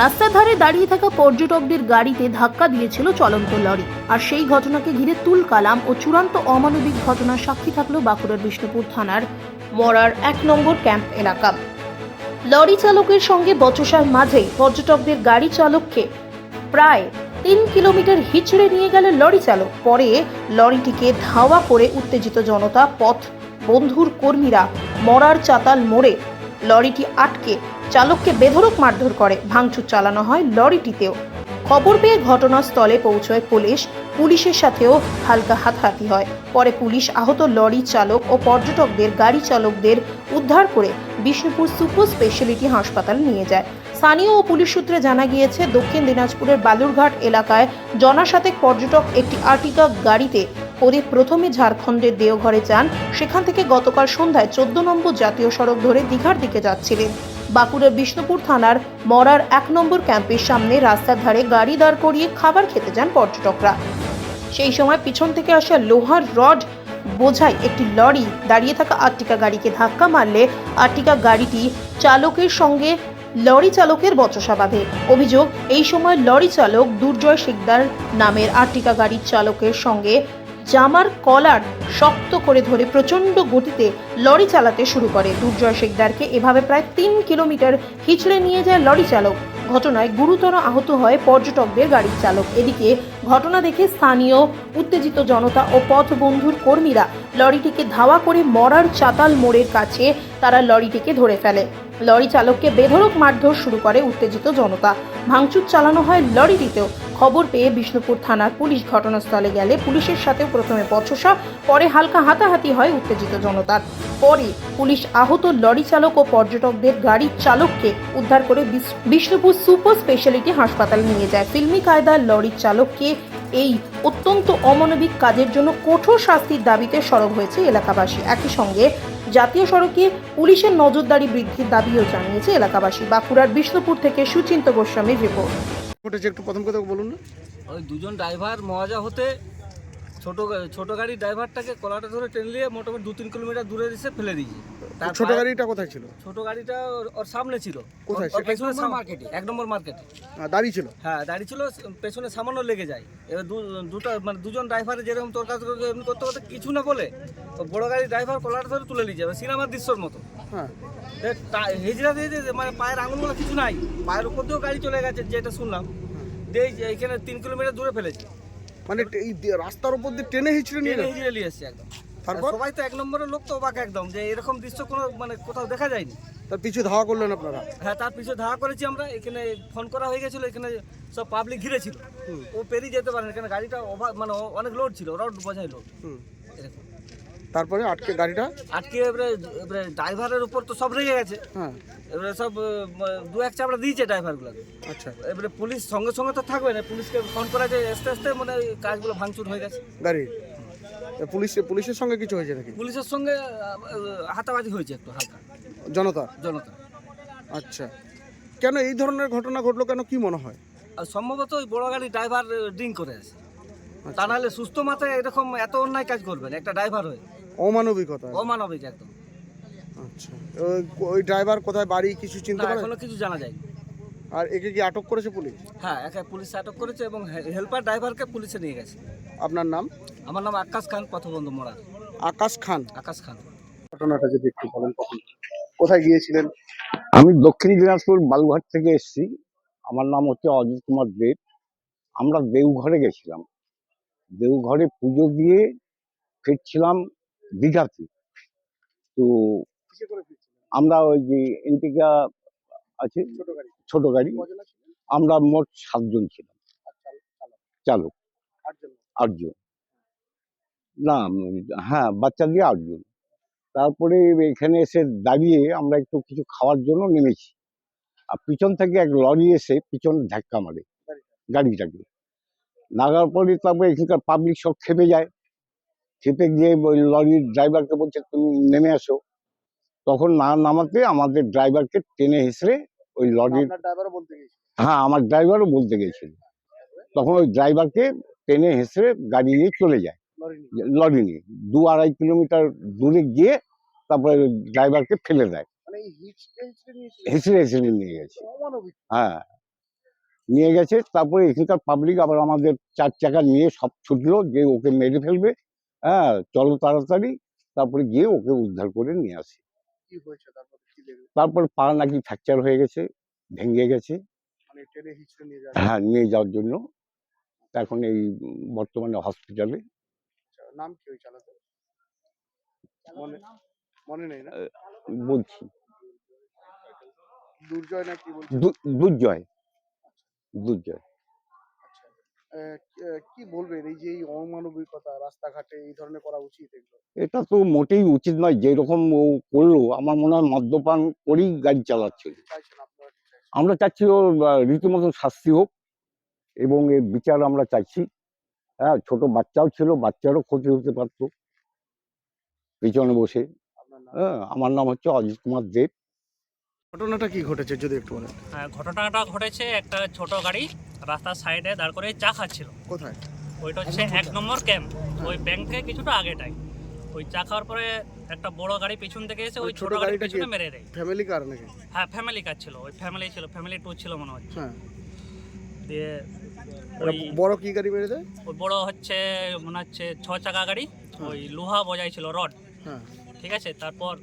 রাস্তার ধারে দাঁড়িয়ে থাকা পর্যটকদের গাড়িতে ধাক্কা দিয়েছিল চলন্ত লরি। আর সেই ঘটনাকে ঘিরে তুল কালাম ও চূড়ান্ত অমানবিক ঘটনার সাক্ষী থাকল বাঁকুড়ার বিষ্ণুপুর থানার মরার এক নম্বর ক্যাম্প এলাকা। লরি চালকের সঙ্গে বচসার মাঝে পর্যটকদের গাড়ি চালককে প্রায় তিন কিলোমিটার হিচড়ে নিয়ে গেল লরি চালক। পরে লরিটিকে ধাওয়া করে উত্তেজিত জনতা, পথ বন্ধুর কর্মীরা মরার চাতাল মোড়ে লরিটি আটকে চালককে বেধড়ক মারধর করে। ভাঙচুর চালানো হয় লরিটিতেও। খবর পেয়ে ঘটনাস্থলে পৌঁছয় পুলিশ। পুলিশের সাথেও হালকা হাতাহাতি হয়। পরে পুলিশ আহত লরি চালক ও পর্যটকদের, গাড়ি চালকদের উদ্ধার করে বিষ্ণুপুর সুপার স্পেশালিটি হাসপাতালে নিয়ে যায়। স্থানীয় ও পুলিশ সূত্রে জানা গিয়েছে, দক্ষিণ দিনাজপুরের বালুরঘাট এলাকায় জনাশাতেক পর্যটক একটি আর্টিকা গাড়িতে করে প্রথমে ঝাড়খণ্ডের দেওঘরে যান। সেখান থেকে গতকাল সন্ধ্যায় চোদ্দ নম্বর জাতীয় সড়ক ধরে দীঘার দিকে যাচ্ছিলেন। বাঁকুড়ার বিষ্ণুপুর থানার মরার এক নম্বর ক্যাম্পের সামনে রাস্তার ধারে গাড়ি দাঁড় করিয়ে খাবার খেতে যান পর্যটকরা। সেই সময় পিছন থেকে আসা লোহার রড বোঝাই একটি লরি দাঁড়িয়ে থাকা আর্টিকা গাড়িকে ধাক্কা মারলে আর্টিকা গাড়িটি চালকের সঙ্গে লরি চালকের বচসা বাঁধে। অভিযোগ, এই সময় লরি চালক দুর্জয় শিকদার নামের আর্টিকা গাড়ির চালকের সঙ্গে জামার কলার শক্ত করে ধরে প্রচণ্ড গতিতে লরি চালাতে শুরু করে। দুর্জয় শেখদারকে এভাবে প্রায় তিন কিলোমিটার হিচড়ে নিয়ে যায় লরি চালক। ঘটনায় গুরুতর আহত হয় পর্যটকদের গাড়ির চালক। এদিকে ঘটনা দেখে স্থানীয় উত্তেজিত জনতা ও পথ বন্ধুর কর্মীরা লরিটিকে ধাওয়া করে মরার চাতাল মোড়ের কাছে তারা লরিটিকে ধরে ফেলে। লরি চালককে বেধড়ক মারধর শুরু করে উত্তেজিত জনতা। ভাঙচুর চালানো হয় লরিটিতেও। খবর পেয়ে বিষ্ণুপুর থানার পুলিশ ঘটনাস্থলে গেলে পুলিশের সাথেও প্রথমে বচসা, পরে হালকা হাতাহাতি হয় উত্তেজিত জনতার। পরে পুলিশ আহত লরি চালক ও পর্যটকদের গাড়ির চালককে উদ্ধার করে বিষ্ণুপুর সুপার স্পেশালিটি হাসপাতালে নিয়ে যায়। ফিল্মি কায়দার লরির চালককে এই অত্যন্ত অমানবিক কাজের জন্য কঠোর শাস্তির দাবিতে সরব হয়েছে এলাকাবাসী। একই সঙ্গে জাতীয় সড়কে পুলিশের নজরদারি বৃদ্ধির দাবিও জানিয়েছে এলাকাবাসী। বাঁকুড়ার বিষ্ণুপুর থেকে সুচিন্ত গোস্বামীর রিপোর্ট। ঘটেছে একটু প্রথম কথা বলুন না। ওই দুজন ড্রাইভার মজা হতে ছোট ছোট গাড়ির ড্রাইভারটাকে কলাটা ধরে টেনে নিয়ে মোটামুটি দু তিন কিলোমিটার দূরে এসে ফেলে দিয়েছে। ছোট গাড়িটা কোথায় ছিল? ছোট গাড়িটা ওর- সামনে ছিল। কোথায়? পেছনে মার্কেটে? এক নম্বর মার্কেটে। আহ, দাঁড়িয়ে ছিল। হ্যাঁ দাঁড়িয়ে ছিল পেছনে সামান্য লেগে যায়। এবার দুটো মানে দুজন ড্রাইভারে যেরকম তোর কাছে এমনি করতে করতে কিছু না বলে ও বড় গাড়ির ড্রাইভার কলাটা ধরে তুলে নিয়ে যাবে সিনেমার দৃশ্যর মতো। হ্যাঁ। হিজড়া দিয়ে যে মানে পায়ের আঙুলগুলো কিছু নাই। পায়ের উপর দিয়েও গাড়ি চলে গেছে যেটা শুনলাম। দিয়ে এইখানে তিন কিলোমিটার দূরে ফেলেছে। মানে এই রাস্তার উপর দিয়ে টেনে হিচড়ে নিয়ে গেল? নিয়ে এসছে একদম। তারপর? সবাই তো এক নম্বরের লোক তো অবাক একদম যে এরকম দৃশ্য কোনো মানে কোথাও দেখা যায়নি। তার পিছু ধাওয়া করলেন আপনারা? হ্যাঁ তার পিছনে ধাওয়া করেছি আমরা। এখানে ফোন করা হয়ে গেছিল এখানে সব পাবলিক ঘিরে ছিল ও পেরিয়ে যেতে পারে না, এখানে গাড়িটা ওভার মানে অনেক লোড ছিল রড বোঝাই লোড এরকম। তারপরে আটকে গাড়িটা? আটকে এবারে এবারে ড্রাইভারের উপর তো সব রেগে গেছে। হ্যাঁ। এবারে সব দু এক চাপড়া দিয়েছে ড্রাইভারগুলোকে আচ্ছা। এবারে পুলিশ সঙ্গে সঙ্গে তো থাকবে না পুলিশকে ফোন করা যায় আস্তে আস্তে মানে কাজগুলো ভাঙচুর হয়ে গেছে। গাড়ি? পুলিশ পুলিশের সঙ্গে কিছু হয়েছে নাকি? পুলিশের সঙ্গে হাতাবাজি হয়েছে একটু হালকা। জনতা? জনতা। আচ্ছা। কেন এই ধরনের ঘটনা ঘটলো কেন কি মনে হয়? আর সম্ভবত ওই বড় গাড়ি ড্রাইভার ড্রিঙ্ক করে আছে। তা নাহলে সুস্থ মাথায় এরকম এত অন্যায় কাজ করবেন একটা ড্রাইভার হয়ে। অমানবিকতা অমানবিক একদম। আচ্ছা। ওই- ওই ড্রাইভার কোথায় বাড়ি কিছু চিনতে না পারে? এখনও কিছু জানা যায় আর একে কি আটক করেছে পুলিশ? হ্যাঁ একে পুলিশ আটক করেছে এবং হেল্পার ড্রাইভারকে পুলিশে নিয়ে গেছে। আপনার নাম? আমার নাম আকাশ খান পথবন্ধু মোড়া। আকাশ খান? আকাশ খান। ঘটনাটা যদি একটু বলেন কখন কোথায় গিয়েছিলেন? আমি দক্ষিণ দিনাজপুর বালুঘাট থেকে এসেছি। আমার নাম হচ্ছে অজিত কুমার দেব। আমরা দেওঘরে গেছিলাম। দেওঘরে পুজো দিয়ে ফিরছিলাম দীঘাতে তো আমরা ওই যে এন্টিকা আছে ছোট গাড়ি। আমরা মোট সাতজন ছিলাম। চালক আটজন না হ্যাঁ বাচ্চা দিয়ে আটজন। তারপরে এখানে এসে দাঁড়িয়ে আমরা একটু কিছু খাওয়ার জন্য নেমেছি। আর পিছন থেকে এক লরি এসে পিছনে ধাক্কা মারে। গাড়িটাকে। লাগার পরে তারপরে এখানকার পাবলিক সব খেপে যায়। খেপে গিয়ে ওই লরির ড্রাইভারকে বলছে তুমি নেমে আসো। তখন না নামাতে আমাদের ড্রাইভারকে টেনে হেসড়ে ওই লরির হ্যাঁ আমার ড্রাইভারও বলতে গেছিল তখন ওই ড্রাইভারকে টেনে হেসড়ে গাড়ি নিয়ে চলে যায়। লরি নিয়ে। দু আড়াই কিলোমিটার দূরে গিয়ে তারপরে ড্রাইভারকে ফেলে দেয়। মানে হেসড়ে হেসড়ে নিয়ে গেছে। হ্যাঁ। নিয়ে গেছে তারপরে এখানকার পাবলিক আবার আমাদের চার চাকা নিয়ে সব ছুটলো যে ওকে মেরে ফেলবে। হ্যাঁ চলো তাড়াতাড়ি। তারপরে গিয়ে ওকে উদ্ধার করে নিয়ে আসি। তারপর কি পা নাকি ফ্র্যাকচার হয়ে গেছে ভেঙে গেছে। মানে হ্যাঁ নিয়ে যাওয়ার জন্য। এখন এই বর্তমানে হসপিটালে নাম কি ওই চালাতে? মনে মনে নেই না? বলছি। দুর্জয় না কি বলছে? দুর্জয় দুর্জয়। আচ্ছা। আহ, কি- বলবেন? এই যে এই অমানবিকতা রাস্তাঘাটে এই ধরনের করা উচিত এগুলো? এটা তো মোটেই উচিত নয় যেরকম ও করল আমার মনে হয় মদ্যপান করেই গাড়ি চালাচ্ছিল আমরা চাচ্ছি ওর রীতিমতো শাস্তি হোক এবং এর বিচার আমরা চাইছি। হ্যাঁ ছোট বাচ্চাও ছিল বাচ্চারও ক্ষতি হতে পারতো। পিছনে বসে। হ্যাঁ আমার নাম হচ্ছে অজিত কুমার দেব। ঘটনাটা কি ঘটেছে যদি একটু বলেন। হ্যাঁ ঘটনাটা ঘটেছে একটা ছোট গাড়ি রাস্তার সাইডে দাঁড় করে চা খাচ্ছিল। কোথায়? ওইটা হচ্ছে এক নম্বর ক্যাম্প। ওই ব্যাংক থেকে কিছুটা আগেটাই। ওই চা খাওয়ার পরে একটা বড় গাড়ি পিছন থেকে এসে ওই ছোট গাড়ির গাড়িটা পিছনে মেরে দেয়। ফ্যামিলি কার নাকি? হ্যাঁ ফ্যামিলি কার ছিল। ওই ফ্যামিলি ছিল ফ্যামিলি ট্যুর ছিল মনে হচ্ছে। হ্যাঁ। দিয়ে বড় কি গাড়ি মেরে দেয়? ওই বড় হচ্ছে মনে হচ্ছে ছ চাকা গাড়ি ওই লোহা বজাই ছিল রড। হ্যাঁ। ঠিক আছে? তারপর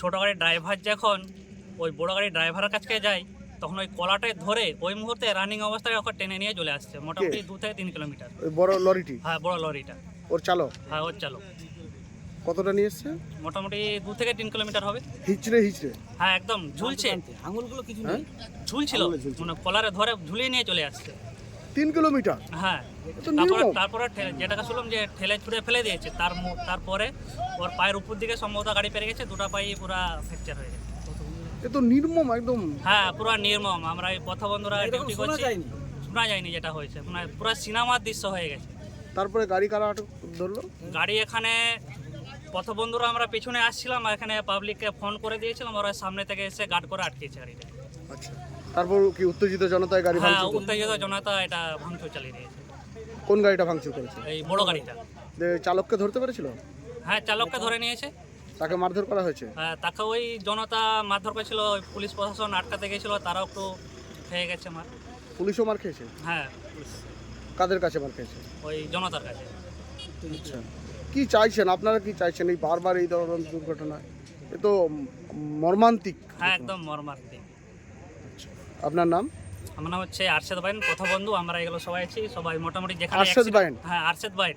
ছোট গাড়ির ড্রাইভার যখন ওই বড় গাড়ির ড্রাইভারের কাছে যায় তখন ওই কলাটায় ধরে ওই মুহূর্তে রানিং অবস্থায় ওকে টেনে নিয়ে চলে আসছে মোটামুটি দু থেকে তিন কিলোমিটার। ওই বড় লরিটি? হ্যাঁ বড় লরিটা। ওর চালক? হ্যাঁ ওর চালক। কতটা নিয়ে এসছে? মোটামুটি দু থেকে তিন কিলোমিটার হবে। হিচড়ে হিচড়ে? হ্যাঁ একদম ঝুলছে। আঙুলগুলো কিছু নেই? ঝুলছিল মানে কলারে ধরে ঝুলিয়ে নিয়ে চলে আসছে। তিন কিলোমিটার? হ্যাঁ তারপরে তারপরে যেটাকে শুনলাম যে ঠেলে ছুড়ে ফেলে দিয়েছে তার তারপরে ওর পায়ের উপর দিকে সম্ভবত গাড়ি পেরে গেছে দুটা পায়ে পুরা ফ্র্যাকচার হয়ে গেছে। এ তো নির্মম একদম। হ্যাঁ পুরা নির্মম। আমরা এই পথবন্ধুরা এরকম ডিউটি করছি। শোনা যায়নি যেটা হয়েছে। মানে পুরো সিনেমার দৃশ্য হয়ে গেছে। তারপরে গাড়ি কারা আটক ধরলো? গাড়ি এখানে পথবন্ধুরা আমরা পিছনে আসছিলাম আর এখানে পাবলিককে ফোন করে দিয়েছিলাম ওরা সামনে থেকে এসে গার্ড করে আটকেছে গাড়িটা। আচ্ছা। তারপর কি উত্তেজিত জনতায় গাড়ি হ্যাঁ ভাঙচুর করল? উত্তেজিত জনতা এটা ভাঙচুর চালিয়ে দিয়েছে। কোন গাড়িটা ভাঙচুর করেছে? এই বড় গাড়িটা। যে চালককে ধরতে পেরেছিল? হ্যাঁ চালককে ধরে নিয়েছে। তাকে মারধর করা হয়েছে? হ্যাঁ, তাকে ওই জনতা মারধর করেছিল ওই পুলিশ প্রশাসন আটকাতে গেছিল তারাও একটু খেয়ে গেছে মার। পুলিশও মার খেয়েছে? হ্যাঁ পুলিশ, কাদের কাছে মার খেয়েছে? ওই জনতার কাছে। আচ্ছা। কি চাইছেন? আপনারা কি চাইছেন এই বারবার এই ধরনের দুর্ঘটনা? এ তো মর্মান্তিক। হ্যাঁ একদম মর্মান্তিক। আপনার নাম? আমার নাম হচ্ছে আরশেদ বাইন। কথা বন্ধু আমরা এগুলো সবাই আছি। সবাই মোটামুটি যেখানে আরশেদ বাইন? হ্যাঁ আরশেদ বাইন।